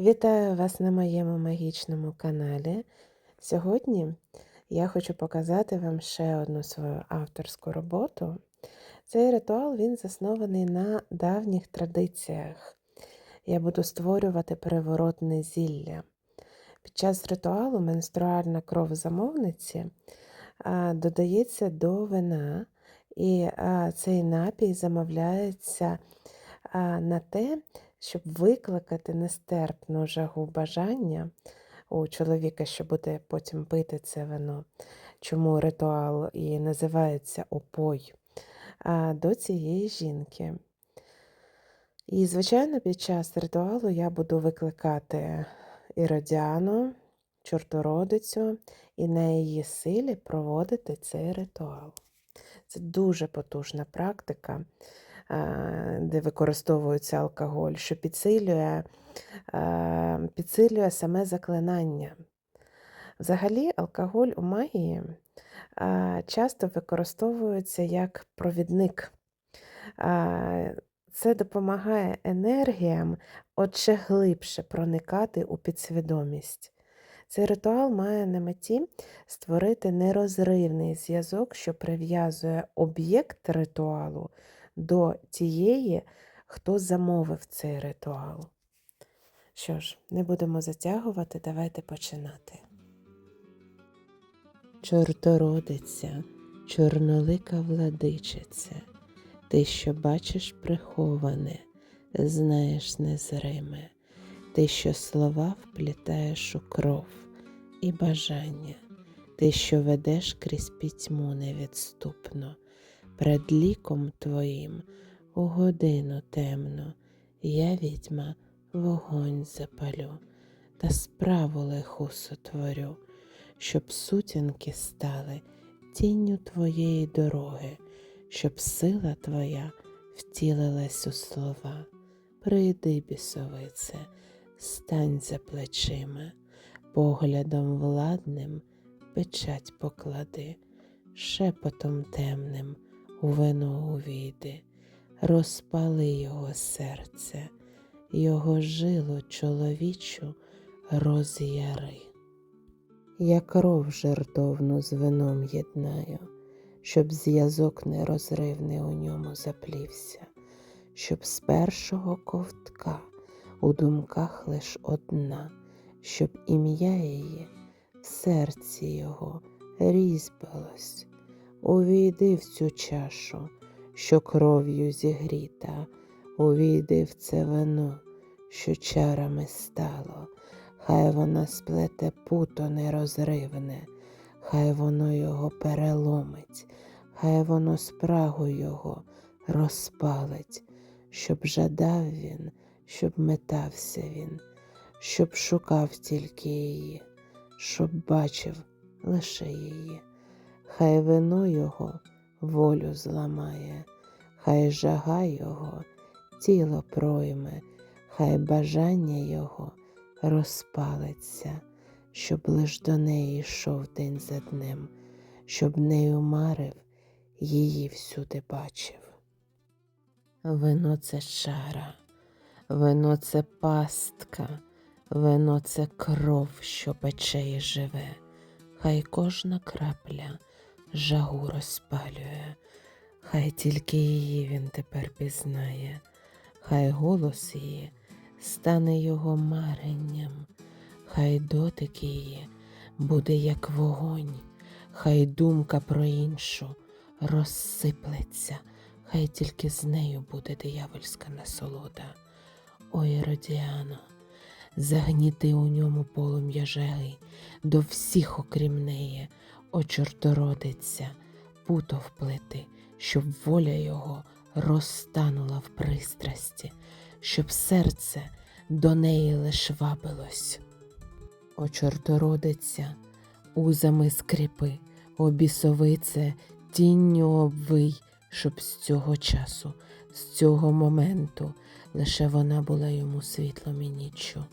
Вітаю вас на моєму магічному каналі. Сьогодні я хочу показати вам ще одну свою авторську роботу. Цей ритуал він заснований на давніх традиціях. Я буду створювати приворотне зілля. Під час ритуалу менструальна кров замовниці додається до вина, і цей напій замовляється на те, щоб викликати нестерпну жагу бажання у чоловіка, що буде потім пити це вино. Чому ритуал і називається опой до цієї жінки. І, звичайно, під час ритуалу я буду викликати Іродіану, чортородицю, і на її силі проводити цей ритуал. Це дуже потужна практика, де використовується алкоголь, що підсилює, е, підсилює саме заклинання. Взагалі, алкоголь у магії е, часто використовується як провідник. Е, Це допомагає енергіям отже глибше проникати у підсвідомість. Цей ритуал має на меті створити нерозривний зв'язок, що прив'язує об'єкт ритуалу до тієї, хто замовив цей ритуал. Що ж, не будемо затягувати, давайте починати. Чортородиця, чорнолика владичице, ти, що бачиш приховане, знаєш незриме, ти, що слова вплітаєш у кров і бажання, ти, що ведеш крізь пітьму невідступно, пред ліком твоїм у годину темну, я відьма вогонь запалю та справу лиху сотворю, щоб сутінки стали тінню твоєї дороги, щоб сила твоя втілилась у слова. Прийди, бісовице, стань за плечима, поглядом владним печать поклади, шепотом темним у вино увійди, розпали його серце, його жилу чоловічу роз'яри. Я кров жертовну з вином єднаю, щоб зв'язок нерозривний у ньому заплівся, щоб з першого ковтка у думках лиш одна, щоб ім'я її в серці його різьбилось. Увійди в цю чашу, що кров'ю зігріта, увійди в це вино, що чарами стало, хай воно сплете путо нерозривне, хай воно його переломить, хай воно спрагу його розпалить, щоб жадав він, щоб метався він, щоб шукав тільки її, щоб бачив лише її. Хай вино його волю зламає, хай жага його тіло пройме, хай бажання його розпалиться, щоб лиш до неї йшов день за днем, щоб нею марив, її всюди бачив. Вино це чара, вино це пастка, вино це кров, що пече і живе, хай кожна крапля жагу розпалює, хай тільки її він тепер пізнає, хай голос її стане його маренням, хай дотик її буде як вогонь, хай думка про іншу розсиплеться, хай тільки з нею буде диявольська насолода. Ой, Родіано, загніти у ньому полум'я жаги, до всіх, окрім неї, о чортородиця, путо вплити, щоб воля його розтанула в пристрасті, щоб серце до неї лиш вабилось. О чортородиця, узами скріпи, о бісовице, тінню обвий, щоб з цього часу, з цього моменту лише вона була йому світлом і ніччю.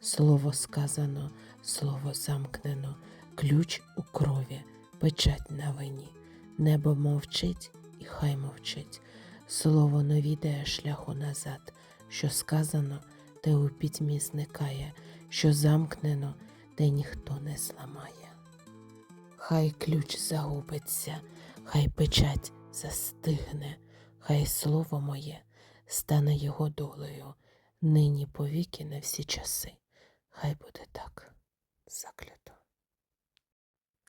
Слово сказано, слово замкнено, ключ у крові, печать на вині. Небо мовчить і хай мовчить. Слово не відає шляху назад, що сказано, те у пітьмі зникає, що замкнено, де ніхто не зламає. Хай ключ загубиться, хай печать застигне, хай слово моє стане його долею, нині повіки на всі часи. Хай буде так заклято.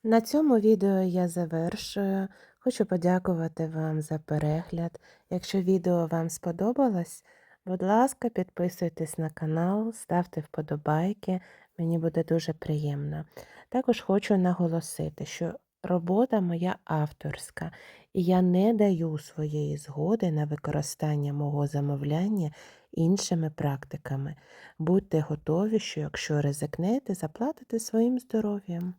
На цьому відео я завершую. Хочу подякувати вам за перегляд. Якщо відео вам сподобалось, будь ласка, підписуйтесь на канал, ставте вподобайки, мені буде дуже приємно. Також хочу наголосити, що робота моя авторська, і я не даю своєї згоди на використання мого замовляння іншими практиками. Будьте готові, що якщо ризикнете, заплатите своїм здоров'ям.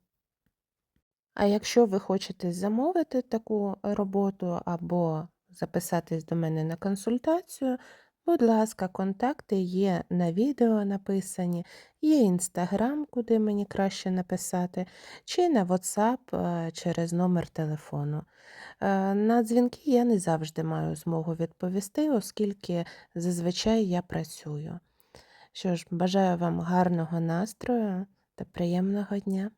А якщо ви хочете замовити таку роботу або записатись до мене на консультацію, будь ласка, контакти є на відео написані, є інстаграм, куди мені краще написати, чи на WhatsApp е, через номер телефону. Е, На дзвінки я не завжди маю змогу відповісти, оскільки зазвичай я працюю. Що ж, бажаю вам гарного настрою та приємного дня!